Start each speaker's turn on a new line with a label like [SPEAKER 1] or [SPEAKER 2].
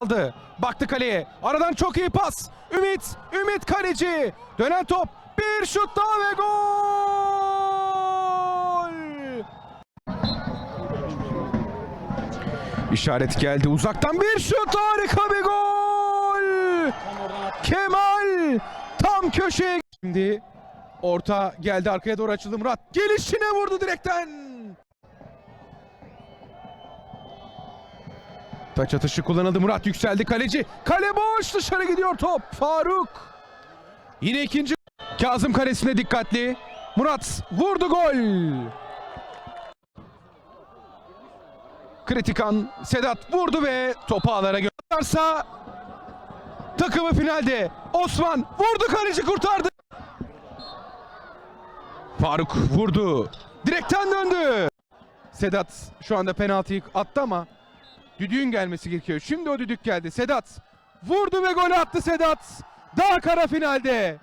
[SPEAKER 1] aldı. Baktı kaleye. Aradan çok iyi pas. Ümit. Ümit kaleci. Dönen top. Bir şut daha ve gol. İşaret geldi. Uzaktan bir şut. Harika bir gol. Kemal tam köşeye. Şimdi orta geldi arkaya doğru açıldı Murat. Gelişine vurdu direkten. Taç atışı kullanıldı Murat yükseldi kaleci. Kale boş dışarı gidiyor top. Faruk. Yine ikinci. Kazım karesine dikkatli. Murat vurdu gol. Kritikan Sedat vurdu ve topu ağlara gönderse takımı finalde. Osman vurdu kaleci kurtardı. Faruk vurdu. Direkten döndü. Sedat şu anda penaltıyı attı ama düdüğün gelmesi gerekiyor. Şimdi o düdük geldi. Sedat vurdu ve gol attı Sedat. Daha kara finalde.